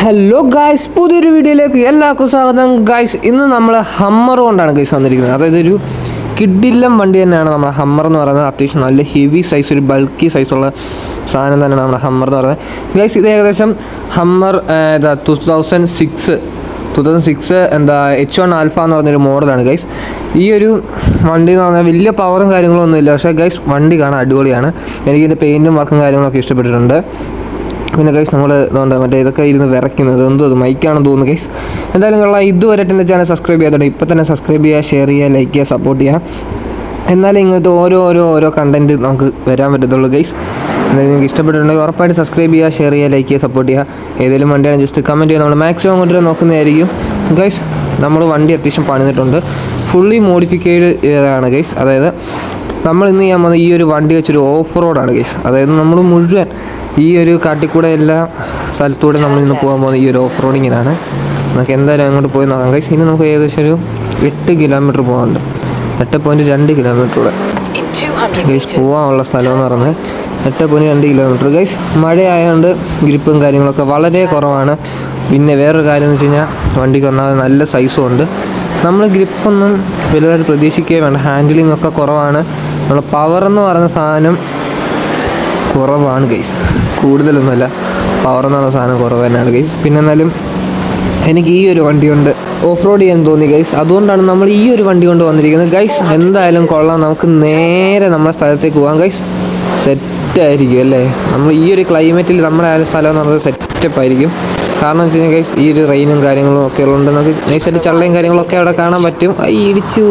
Hello guys പുതിയൊരു വീഡിയോയിലേക്ക് എല്ലാവർക്കും സ്വാഗതം. ഗായ്സ് ഇന്ന് നമ്മൾ ഹമ്മർ കൊണ്ടാണ് ഗൈസ് വന്നിരിക്കുന്നത്. അതായത് ഒരു കിഡില്ലം വണ്ടി തന്നെയാണ് നമ്മുടെ ഹമ്മർ എന്ന് പറയുന്നത്. അത്യാവശ്യം നല്ല ഹെവി സൈസ് ഒരു ബൾക്കി സൈസുള്ള സാധനം തന്നെയാണ് നമ്മുടെ ഹമ്മർ എന്ന് പറയുന്നത്. ഗൈസ് ഇത് ഏകദേശം ഹമ്മർ ഇതാ two thousand six two thousand six എന്താ എച്ച് വൺ ആൽഫ എന്ന് പറഞ്ഞൊരു മോഡലാണ് ഗൈസ് ഈ ഒരു വണ്ടി എന്ന് പറഞ്ഞാൽ വലിയ പവറും കാര്യങ്ങളൊന്നും ഇല്ല പക്ഷേ ഗൈസ് വണ്ടി കാണാൻ അടിപൊളിയാണ്. എനിക്കിതിന്റെ പെയിന്റും വർക്കും കാര്യങ്ങളൊക്കെ ഇഷ്ടപ്പെട്ടിട്ടുണ്ട്. പിന്നെ ഗൈസ് നമ്മൾ ഇതുകൊണ്ട് മറ്റേ ഇതൊക്കെ ഇരുന്ന് വിറയ്ക്കുന്നത് എന്തോ അത് മൈക്കാണെന്ന് തോന്നുന്നു ഗൈസ് എന്തായാലും കൊള്ളാം. ഇതുവരെ എന്റെ ചാനൽ സബ്സ്ക്രൈബ് ചെയ്യാത്തുണ്ട് ഇപ്പോൾ തന്നെ സബ്സ്ക്രൈബ് ചെയ്യുക ഷെയർ ചെയ്യുക ലൈക്ക് ചെയ്യുക സപ്പോർട്ട് ചെയ്യുക. എന്നാലും ഇങ്ങനത്തെ ഓരോ ഓരോ ഓരോ കണ്ടന്റ് നമുക്ക് വരാൻ പറ്റത്തുള്ളൂ ഗൈസ് എന്തായാലും നിങ്ങൾക്ക് ഇഷ്ടപ്പെട്ടിട്ടുണ്ടെങ്കിൽ ഉറപ്പായിട്ട് സബ്സ്ക്രൈബ് ചെയ്യുക ഷെയർ ചെയ്യുക ലൈക്ക് ചെയ്യുക സപ്പോർട്ട് ചെയ്യുക. ഏതെങ്കിലും വണ്ടിയാണ് ജസ്റ്റ് കമന്റ് ചെയ്യുക. നമ്മൾ മാക്സിമം കൊണ്ടുവരാൻ നോക്കുന്നതായിരിക്കും. ഗൈസ് നമ്മൾ വണ്ടി അത്യാവശ്യം പണിതിട്ടുണ്ട്. ഫുള്ളി മോഡിഫിക്കേഡ് ആണ് ഗൈസ് അതായത് നമ്മൾ ഇന്ന് ചെയ്യാൻ പോകുന്നത് ഈ ഒരു വണ്ടി വെച്ചൊരു ഓഫ് റോഡാണ് ഗൈസ് അതായത് നമ്മൾ മുഴുവൻ ഈ ഒരു കാട്ടിക്കൂടെ എല്ലാ സ്ഥലത്തൂടെ നമ്മൾ ഇന്ന് പോകാൻ പോകുന്നത് ഈ ഒരു ഓഫ് റോഡിങ്ങിനാണ് നമുക്ക് എന്തായാലും അങ്ങോട്ട് പോയി നോക്കാം. കഴിച്ച് ഇനി നമുക്ക് ഏകദേശം ഒരു എട്ട് കിലോമീറ്റർ പോകാനുണ്ട്. എട്ട് പോയിന്റ് രണ്ട് കിലോമീറ്റർ കൂടെ 200 ഗൈസ് പോകാനുള്ള സ്ഥലം എന്ന് പറയുന്നത് എട്ട് പോയിന്റ് രണ്ട് കിലോമീറ്റർ ഗൈസ് മഴയായതുകൊണ്ട് ഗ്രിപ്പും കാര്യങ്ങളൊക്കെ വളരെ കുറവാണ്. പിന്നെ വേറൊരു കാര്യം എന്ന് വെച്ച് കഴിഞ്ഞാൽ വണ്ടിക്ക് ഒന്നാമത് നല്ല സൈസും ഉണ്ട്. നമ്മൾ ഗ്രിപ്പൊന്നും വലുതായിട്ട് പ്രതീക്ഷിക്കുകയും വേണ്ട. ഹാൻഡിലിംഗ് ഒക്കെ കുറവാണ്. നമ്മൾ പവർ എന്ന് പറയുന്ന സാധനം കുറവാണ് ഗൈസ് കൂടുതലൊന്നുമല്ല. പവർ എന്ന് പറഞ്ഞ സാധനം കുറവ് തന്നെയാണ് ഗൈസ് പിന്നെ എന്നാലും എനിക്ക് ഈ ഒരു വണ്ടി കൊണ്ട് ഓഫ് റോഡ് ചെയ്യാൻ തോന്നി ഗൈസ് അതുകൊണ്ടാണ് നമ്മൾ ഈ ഒരു വണ്ടി കൊണ്ട് വന്നിരിക്കുന്നത്. ഗൈസ് എന്തായാലും കൊള്ളാം. നമുക്ക് നേരെ നമ്മുടെ സ്ഥലത്തേക്ക് പോകാം ഗൈസ് സെറ്റ് ആയിരിക്കും അല്ലേ? നമ്മൾ ഈ ഒരു ക്ലൈമറ്റിൽ നമ്മുടെ ആ സ്ഥലം എന്ന് പറഞ്ഞത് സെറ്റപ്പ് ആയിരിക്കും. കാരണം വെച്ച് കഴിഞ്ഞാൽ ഗൈസ് ഈ ഒരു റെയിനും കാര്യങ്ങളും ഒക്കെ ഉള്ളതുകൊണ്ട് നമുക്ക് നൈസായിട്ട് ചള്ളയും കാര്യങ്ങളൊക്കെ അവിടെ കാണാൻ പറ്റും. ഈ ഇടിച്ചു.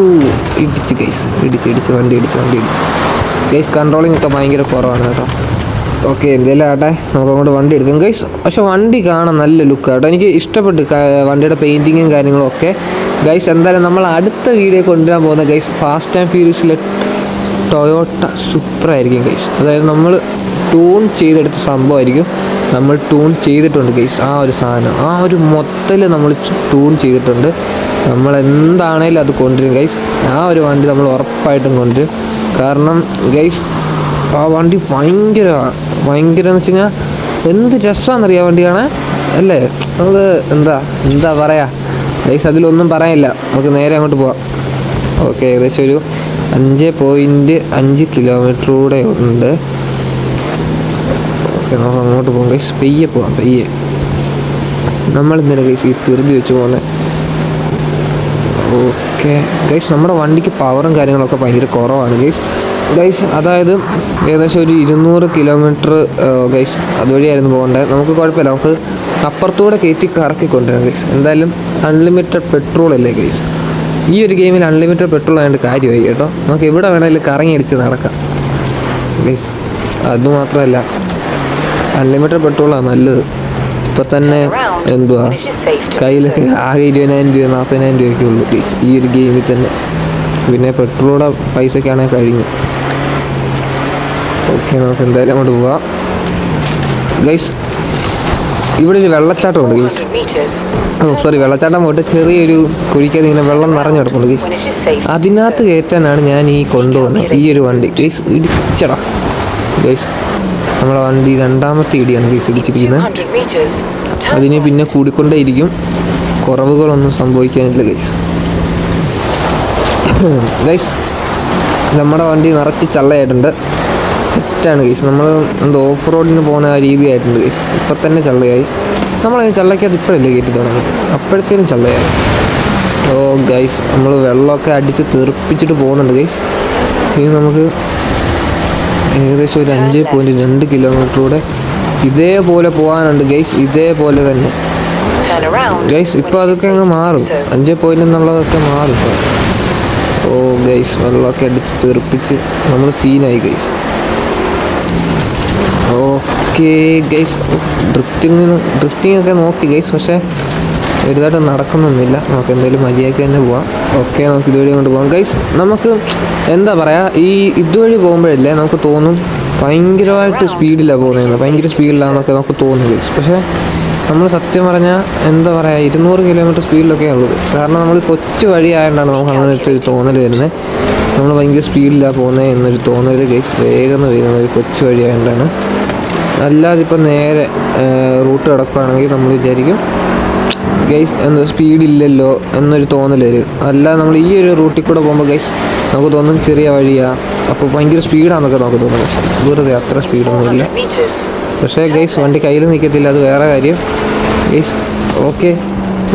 ഇടിച്ച് ഗൈസ് ഇടിച്ച് ഇടിച്ച് വണ്ടി ഇടിച്ച് വണ്ടി ഇടിച്ച്. ഗൈസ് കൺട്രോളിംഗ് ഒക്കെ ഭയങ്കര കുറവാണ് കേട്ടോ. ഓക്കെ എന്തെങ്കിലും ആട്ടെ നമുക്ക് അങ്ങോട്ട് വണ്ടി എടുക്കാം. ഗൈസ് പക്ഷെ വണ്ടി കാണാൻ നല്ല ലുക്ക് കേട്ടോ. എനിക്ക് ഇഷ്ടപ്പെട്ടു വണ്ടിയുടെ പെയിന്റിങ്ങും കാര്യങ്ങളും ഒക്കെ. ഗൈസ് എന്തായാലും നമ്മൾ അടുത്ത വീഡിയോ കൊണ്ടുവരാൻ പോകുന്ന ഗൈസ് ഫാസ്റ്റ് ആൻഡ് ഫ്യൂരിയസിലെ ടൊയോട്ട സൂപ്പർ ആയിരിക്കും ഗൈസ് അതായത് നമ്മൾ ടൂൺ ചെയ്തെടുത്ത സംഭവമായിരിക്കും. നമ്മൾ ടൂൺ ചെയ്തിട്ടുണ്ട് ഗൈസ് ആ ഒരു സാധനം. ആ ഒരു മൊത്തത്തിൽ നമ്മൾ ടൂൺ ചെയ്തിട്ടുണ്ട്. നമ്മൾ എന്താണേലും അത് കൊണ്ടുവരും ഗൈസ് ആ ഒരു വണ്ടി നമ്മൾ ഉറപ്പായിട്ടും കൊണ്ടുവരും. കാരണം ഗൈസ് ആ വണ്ടി ഭയങ്കര ഭയങ്കര എന്ന് വെച്ച് എന്ത് രസമാണെന്നറിയാം വേണ്ടിയാണ് അല്ലേ? നമുക്ക് എന്താ എന്താ പറയാ? ഗൈസ് അതിലൊന്നും പറയാനില്ല. നമുക്ക് നേരെ അങ്ങോട്ട് പോവാം. ഓക്കെ ഏകദേശം ഒരു അഞ്ച് പോയിന്റ് അഞ്ച് കിലോമീറ്റർ കൂടെ ഉണ്ട്. ഓക്കെ നമുക്ക് അങ്ങോട്ട് പോകാം ഗൈസ് പെയ്യെ പോവാം പെയ്യെ. നമ്മൾ ഇന്നലെ ഗൈസ് ഈ തീർത്തി വെച്ച് പോകുന്നത് ഓക്കെ ഗൈസ് നമ്മുടെ വണ്ടിക്ക് പവറും കാര്യങ്ങളൊക്കെ ഭയങ്കര കുറവാണ് ഗൈസ് ഗൈസ് അതായത് ഏകദേശം ഒരു ഇരുന്നൂറ് കിലോമീറ്റർ ഗൈസ് അതുവഴിയായിരുന്നു പോകേണ്ടത് നമുക്ക് കുഴപ്പമില്ല. നമുക്ക് അപ്പുറത്തൂടെ കയറ്റി കറക്കി കൊണ്ടുവരാം ഗൈസ് എന്തായാലും അൺലിമിറ്റഡ് പെട്രോൾ അല്ലേ ഗൈസ് ഈ ഒരു ഗെയിമിൽ അൺലിമിറ്റഡ് പെട്രോൾ ആയതുകൊണ്ട് കാര്യമായി കേട്ടോ. നമുക്ക് എവിടെ വേണമെങ്കിലും കറങ്ങി അടിച്ച് നടക്കാം ഗൈസ് അതുമാത്രമല്ല അൺലിമിറ്റഡ് പെട്രോളാണ് നല്ലത്. ഇപ്പം തന്നെ എന്തുവാ? കയ്യിലൊക്കെ ആകെ ഇരുപതിനായിരം രൂപ നാൽപ്പതിനായിരം രൂപയൊക്കെ ഉള്ളൂ ഗൈസ് ഈ ഒരു ഗെയിമിൽ തന്നെ. പിന്നെ പെട്രോളുടെ പൈസയ്ക്കാണെങ്കിൽ കഴിഞ്ഞു. ഓക്കെ നമുക്ക് എന്തായാലും അങ്ങോട്ട് പോവാം. ഗൈസ് ഇവിടെ ഒരു വെള്ളച്ചാട്ടം ഉണ്ട് ഗൈസ് 400 meters. ഓ സോറി വെള്ളച്ചാട്ടം പോയിട്ട് ചെറിയൊരു കുഴിക്കകത്ത് ഇങ്ങനെ വെള്ളം നിറഞ്ഞു കിടപ്പുണ്ട് ഗൈസ് അതിനകത്ത് കയറ്റാനാണ് ഞാൻ ഈ കൊണ്ടുവന്നത് ഈ ഒരു വണ്ടി. ഗൈസ് ഇടിച്ചടാ. ഗൈസ് നമ്മളെ വണ്ടി രണ്ടാമത്തെ ഇടിയാണ് ഗൈസ് ഇടിച്ചിരിക്കുന്നത് 200 അതിന് പിന്നെ കൂടിക്കൊണ്ടേ കൂടിക്കൊണ്ടേയിരിക്കും. കുറവുകളൊന്നും സംഭവിക്കാനില്ല ഗൈസ് ഗൈസ് നമ്മുടെ വണ്ടി നിറച്ച് ചള്ളയായിട്ടുണ്ട്. സെറ്റാണ് ഗൈസ് നമ്മൾ എന്തോ ഓഫ് റോഡിന് പോകുന്ന ആ രീതിയായിട്ടുണ്ട് ഗൈസ് ഇപ്പം തന്നെ ചള്ളയായി. നമ്മളതിന് ചള്ളയ്ക്കകത്ത് ഇപ്പോഴല്ലേ കയറ്റി തുടങ്ങി. അപ്പോഴത്തേനും ചള്ളയായി. ഓ ഗൈസ് നമ്മൾ വെള്ളമൊക്കെ അടിച്ച് തെറിപ്പിച്ചിട്ട് പോകുന്നുണ്ട് ഗൈസ് ഇനി നമുക്ക് ഏകദേശം ഒരു അഞ്ച് പോയിന്റ് രണ്ട് കിലോമീറ്ററൂടെ ഇതേപോലെ പോകാനുണ്ട് ഗൈസ് ഇതേപോലെ തന്നെ. ഗൈസ് ഇപ്പോൾ അതൊക്കെ അങ്ങ് മാറും. അഞ്ച് പോയിന്റ് എന്നുള്ളതൊക്കെ മാറും. ഓ ഗൈസ് വെള്ളമൊക്കെ അടിച്ച് തെറിപ്പിച്ച് നമ്മൾ സീനായി ഗൈസ് ഓക്കെ ഗൈസ് ഡ്രിഫ്റ്റിങ്ങിന് ഡ്രിഫ്റ്റിംഗ് ഒക്കെ നോക്കി ഗൈസ് പക്ഷേ വലുതായിട്ട് നടക്കുന്നൊന്നുമില്ല. നമുക്ക് എന്തെങ്കിലും മര്യാദയ്ക്ക് തന്നെ പോവാം. ഓക്കെ നമുക്ക് ഇതുവഴി കൊണ്ട് പോകാം ഗൈസ് നമുക്ക് എന്താ പറയുക ഈ ഇതുവഴി പോകുമ്പോഴല്ലേ നമുക്ക് തോന്നും ഭയങ്കരമായിട്ട് സ്പീഡിലാണ് പോകുന്നത്. ഭയങ്കര സ്പീഡിലാണെന്നൊക്കെ നമുക്ക് തോന്നും ഗൈസ് പക്ഷേ നമ്മൾ സത്യം പറഞ്ഞാൽ എന്താ പറയുക ഇരുന്നൂറ് കിലോമീറ്റർ സ്പീഡിലൊക്കെ ഉള്ളത്. കാരണം നമ്മൾ കൊച്ചു വഴി ആയതുകൊണ്ടാണ് നമുക്ക് അങ്ങനത്തെ ഒരു തോന്നൽ വരുന്നത്. നമ്മൾ ഭയങ്കര സ്പീഡിലാണ് പോകുന്നത് എന്നൊരു തോന്നൽ ഗൈസ് വേഗം വരുന്ന ഒരു കൊച്ചു വഴി ആയതുകൊണ്ടാണ് അല്ലാതെ ഇപ്പം നേരെ റൂട്ട് കിടക്കുകയാണെങ്കിൽ നമ്മൾ വിചാരിക്കും ഗൈസ് എന്താ സ്പീഡില്ലല്ലോ എന്നൊരു തോന്നൽ വരും. അല്ലാതെ നമ്മൾ ഈ ഒരു റൂട്ടിൽ കൂടെ പോകുമ്പോൾ ഗൈസ് നമുക്ക് തോന്നും ചെറിയ വഴിയാണ് അപ്പോൾ ഭയങ്കര സ്പീഡാണെന്നൊക്കെ നമുക്ക് തോന്നും. വെറുതെ അത്ര സ്പീഡൊന്നുമില്ല 400 പക്ഷേ ഗൈസ് വണ്ടി കയ്യിൽ നിൽക്കത്തില്ല അത് വേറെ കാര്യം. ഗൈസ് ഓക്കെ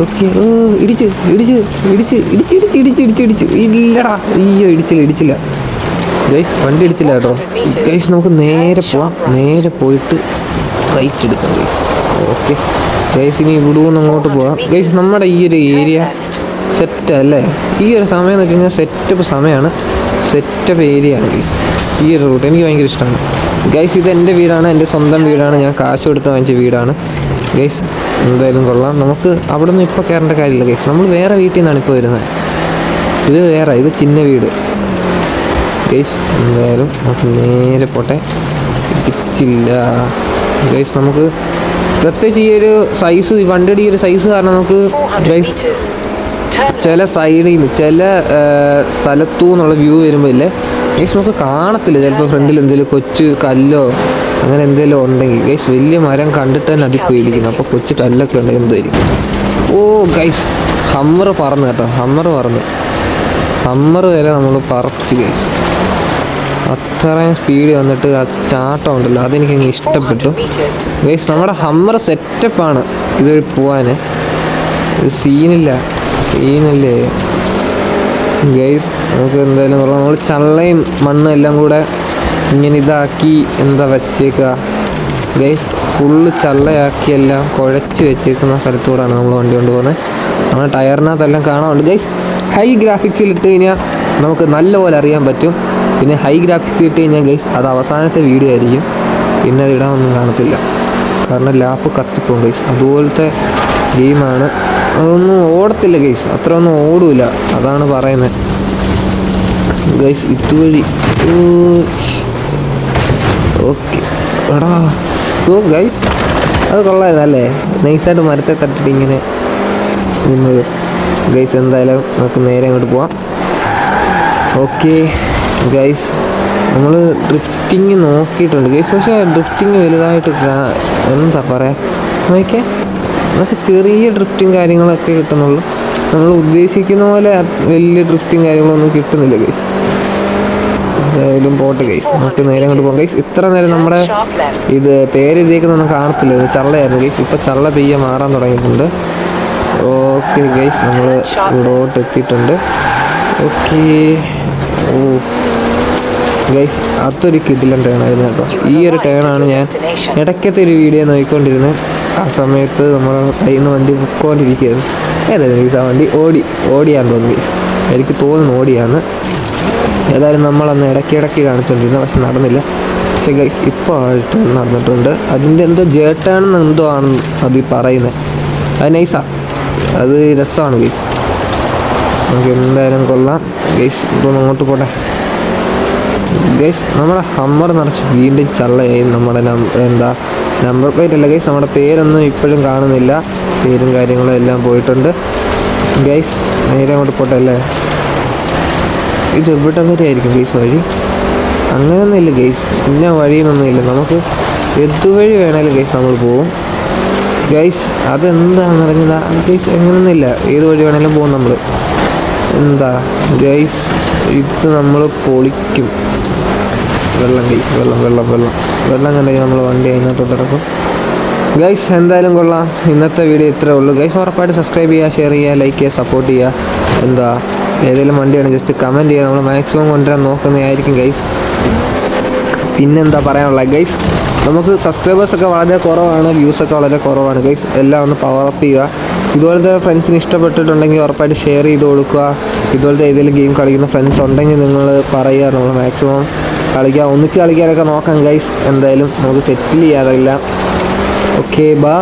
ഓക്കെ ഓ ഇടിച്ച് ഇടിച്ച് ഇടിച്ച് ഇടിച്ച് ഇടിച്ച് ഇടിച്ച് ഇടിച്ച് ഇടിച്ച്. ഇല്ലടാ. അയ്യോ ഇടിച്ചില്ല ഇടിച്ചില്ല. ഗൈസ് വണ്ടി ഇടിച്ചില്ല കേട്ടോ. ഗൈസ് നമുക്ക് നേരെ പോവാം. നേരെ പോയിട്ട് റൈറ്റ് എടുക്കാം ഗൈസ് ഓക്കെ ഗൈസ് ഇനി ഇവിടെ അങ്ങോട്ട് പോവാം. ഗൈസ് നമ്മുടെ ഈ ഒരു ഏരിയ സെറ്റ് അല്ലേ? ഈ ഒരു സമയം എന്ന് വെച്ച് കഴിഞ്ഞാൽ സെറ്റപ്പ് സമയമാണ് സെറ്റപ്പ് ഏരിയ ആണ് ഗൈസ് ഈ ഒരു റൂട്ട് എനിക്ക് ഭയങ്കര ഇഷ്ടമാണ്. ഗൈസ് ഇത് എന്റെ വീടാണ്. എന്റെ സ്വന്തം വീടാണ്. ഞാൻ കാശ് കൊടുത്ത് വാങ്ങിച്ച വീടാണ്. ഗൈസ് എന്തായാലും കൊള്ളാം. നമുക്ക് അവിടെ നിന്ന് ഇപ്പോൾ കയറേണ്ട കാര്യമില്ല ഗൈസ് നമ്മൾ വേറെ വീട്ടിൽ നിന്നാണ് ഇപ്പോൾ വരുന്നത്. ഇത് വേറെ ഇത് ചിന്ന വീട്. ഗൈസ് എന്തായാലും നമുക്ക് നേരെ പോട്ടെ. കിട്ടിച്ചില്ല ഗൈസ് നമുക്ക് പ്രത്യേകിച്ച് ഈ ഒരു സൈസ് വണ്ടിയുടെ ഈ ഒരു സൈസ് കാരണം നമുക്ക് 400 ഗൈസ്. ചില സൈഡിൽ നിന്ന് ചില സ്ഥലത്തു നിന്നുള്ള വ്യൂ വരുമ്പോൾ ഇല്ലേ? ഗൈസ് നമുക്ക് കാണത്തില്ല. ചിലപ്പോൾ ഫ്രണ്ടിൽ എന്തെങ്കിലും കൊച്ചു കല്ലോ അങ്ങനെ എന്തെങ്കിലും ഉണ്ടെങ്കിൽ ഗൈസ് വലിയ മരം കണ്ടിട്ട് തന്നെ അതി പേടിക്കുന്നു. അപ്പോൾ കൊച്ചു കല്ലൊക്കെ ഉണ്ടെങ്കിൽ എന്തായിരിക്കും ഓ ഗൈസ് ഹമ്മർ പറന്നു കേട്ടോ. ഹമ്മർ പറന്നു. ഹമ്മർ വരെ നമ്മൾ പറച്ചു ഗൈസ് അത്രയും സ്പീഡ് വന്നിട്ട് ആ ചാട്ടം ഉണ്ടല്ലോ. അതെനിക്ക് അങ്ങ് ഇഷ്ടപ്പെട്ടു. 400 meters. ഗൈസ് നമ്മുടെ ഹമ്മർ സെറ്റപ്പാണ് ഇതൊരു ഒരു സീനില്ല സീനല്ലേ ഗൈസ് നമുക്ക് എന്തായാലും നമ്മൾ ചള്ളയും മണ്ണും എല്ലാം കൂടെ ഇങ്ങനെ ഇതാക്കി എന്താ വെച്ചേക്കുക ഗൈസ് ഫുള്ള് ചള്ളയാക്കി എല്ലാം കുഴച്ച് വെച്ചേക്കുന്ന സ്ഥലത്തൂടാണ് നമ്മൾ വണ്ടി കൊണ്ടുപോകുന്നത്. നമ്മുടെ ടയറിനകത്തെല്ലാം കാണാറുണ്ട് ഗൈസ് ഹൈ ഗ്രാഫിക്സിൽ ഇട്ട് കഴിഞ്ഞാൽ നമുക്ക് നല്ലപോലെ അറിയാൻ പറ്റും. പിന്നെ ഹൈ ഗ്രാഫിക്സ് ഇട്ട് കഴിഞ്ഞാൽ ഗൈസ് അത് അവസാനത്തെ വീഡിയോ ആയിരിക്കും. പിന്നെ അത് ഇടാനൊന്നും കാണത്തില്ല. കാരണം ലാപ്പ് കത്തിപ്പോകും ഗൈസ് അതുപോലത്തെ ഗെയിമാണ്. അതൊന്നും ഓടത്തില്ല ഗൈസ് അത്ര ഒന്നും ഓടൂല. അതാണ് പറയുന്നത്. ഗൈസ് ഇതുവഴി ഓക്കെ. എടാ ഓ ഗൈസ് അത് കൊള്ളായിരുന്നല്ലേ നൈസായിട്ട് മരത്തെ തട്ടിട്ട് ഇങ്ങനെ നിന്നത്. ഗൈസ് എന്തായാലും നമുക്ക് നേരെ അങ്ങോട്ട് പോവാം. ഓക്കെ ഗൈസ് നമ്മൾ ഡ്രിഫ്റ്റിങ് നോക്കിയിട്ടുണ്ട്. ഗൈസ് പക്ഷേ ഡ്രിഫ്റ്റിങ് വലുതായിട്ട് എന്താ പറയുക നോക്കിയേ നമുക്ക് ചെറിയ ഡ്രിഫ്റ്റിങ് കാര്യങ്ങളൊക്കെ കിട്ടുന്നുള്ളൂ. നമ്മൾ ഉദ്ദേശിക്കുന്ന പോലെ വലിയ ഡ്രിഫ്റ്റിങ് കാര്യങ്ങളൊന്നും കിട്ടുന്നില്ല ഗൈസ് എന്തായാലും പോട്ടെ ഗൈസ് നമുക്ക് നേരെ അങ്ങോട്ട് പോകാം. ഗൈസ് ഇത്ര നേരം നമ്മുടെ. ഇത് പേര് എഴുതിയേക്കുന്നൊന്നും കാണത്തില്ല. ഇത് ചള്ളയായിരുന്നു. ഗൈസ് ഇപ്പം ചള്ള പെയ്യ മാറാൻ തുടങ്ങിയിട്ടുണ്ട്. ഓക്കെ ഗൈസ് നമ്മൾ ഇവിടോട്ട് എത്തിയിട്ടുണ്ട്. ഓക്കെ ഗൈസ് അതൊരു കിടിലൻ ടേൺ ആയിരുന്നു കേട്ടോ. ഈ ഒരു ടേണാണ് ഞാൻ ഇടയ്ക്കത്തെ ഒരു വീഡിയോ നോക്കിക്കൊണ്ടിരുന്നത്. ആ സമയത്ത് നമ്മൾ കയ്യിൽ നിന്ന് വണ്ടി പൊക്കോണ്ടിരിക്കുകയായിരുന്നു ഏതായിരുന്നു ഗൈസ് ആ വണ്ടി ഓടി ഓടിയാന്ന് ഗൈസ് എനിക്ക് തോന്നുന്നു ഓടിയാന്ന്. ഏതായാലും നമ്മളന്ന് ഇടയ്ക്ക് ഇടയ്ക്ക് കാണിച്ചുകൊണ്ടിരുന്നു പക്ഷെ നടന്നില്ല. പക്ഷേ ഗൈസ് ഇപ്പോൾ ആയിട്ട് നടന്നിട്ടുണ്ട്. അതിന്റെ എന്തോ ജേട്ടാണെന്ന് എന്തോ ആണ് അത് ഈ പറയുന്നത് അത് നൈസാ അത് രസമാണ് ഗൈസ് നമുക്ക് എന്തായാലും കൊള്ളാം. ഗൈസ് ഇപ്പോൾ അങ്ങോട്ട് പോട്ടെ. ഗൈസ് നമ്മുടെ ഹമ്മർ നിറച്ച് വീണ്ടും ചള്ളയായി. നമ്മുടെ എന്താ നമ്പർ പ്ലേറ്റ് അല്ല. ഗൈസ് നമ്മുടെ പേരൊന്നും ഇപ്പോഴും കാണുന്നില്ല. പേരും കാര്യങ്ങളും എല്ലാം പോയിട്ടുണ്ട്. ഗൈസ് നേരെ അങ്ങോട്ട് പോട്ടെ അല്ലേ? ഇത് എവിടെ വരെ ആയിരിക്കും ഗെയ്സ് വഴി? അങ്ങനെയൊന്നും ഇല്ല ഗെയ്സ് ഇന്ന വഴിയെന്നൊന്നും ഇല്ല. നമുക്ക് എതുവഴി വേണേലും ഗെയ്സ് നമ്മൾ പോവും. ഗൈസ് അതെന്താണെന്ന് അറിഞ്ഞതാ ഗൈസ് എങ്ങനെയൊന്നുമില്ല ഏത് വഴി വേണേലും പോകും നമ്മൾ എന്താ? ഗൈസ് ഇത് നമ്മൾ പൊളിക്കും. വെള്ളം ഗൈസ് വെള്ളം വെള്ളം വെള്ളം. വെള്ളം കണ്ടെങ്കിൽ നമ്മൾ വണ്ടി അതിനകത്തോട്ട് ഇറക്കും. ഗൈസ് എന്തായാലും കൊള്ളാം. ഇന്നത്തെ വീഡിയോ ഇത്രേ ഉള്ളൂ. ഗൈസ് ഉറപ്പായിട്ട് സബ്സ്ക്രൈബ് ചെയ്യുക ഷെയർ ചെയ്യുക ലൈക്ക് ചെയ്യുക സപ്പോർട്ട് ചെയ്യുക. എന്താ? ഏതെങ്കിലും വണ്ടിയാണ് ജസ്റ്റ് കമന്റ് ചെയ്യുക. നമ്മൾ മാക്സിമം കൊണ്ടുവരാൻ നോക്കുന്നതായിരിക്കും ഗൈസ് പിന്നെന്താ പറയാനുള്ള ഗൈസ് നമുക്ക് സബ്സ്ക്രൈബേഴ്സൊക്കെ വളരെ കുറവാണ് വ്യൂസൊക്കെ വളരെ കുറവാണ് ഗൈസ് എല്ലാം ഒന്ന് പവർ അപ്പ് ചെയ്യുക. ഇതുപോലത്തെ ഫ്രണ്ട്സിന് ഇഷ്ടപ്പെട്ടിട്ടുണ്ടെങ്കിൽ ഉറപ്പായിട്ട് ഷെയർ ചെയ്ത് കൊടുക്കുക. ഇതുപോലത്തെ ഏതെങ്കിലും ഗെയിം കളിക്കുന്ന ഫ്രണ്ട്സ് ഉണ്ടെങ്കിൽ നിങ്ങൾ പറയുക. നമ്മൾ മാക്സിമം കളിക്കുക ഒന്നിച്ച് കളിക്കാനൊക്കെ നോക്കാം ഗൈസ് എന്തായാലും നമുക്ക് സെറ്റിൽ ചെയ്യാറില്ല ഓക്കെ ബാ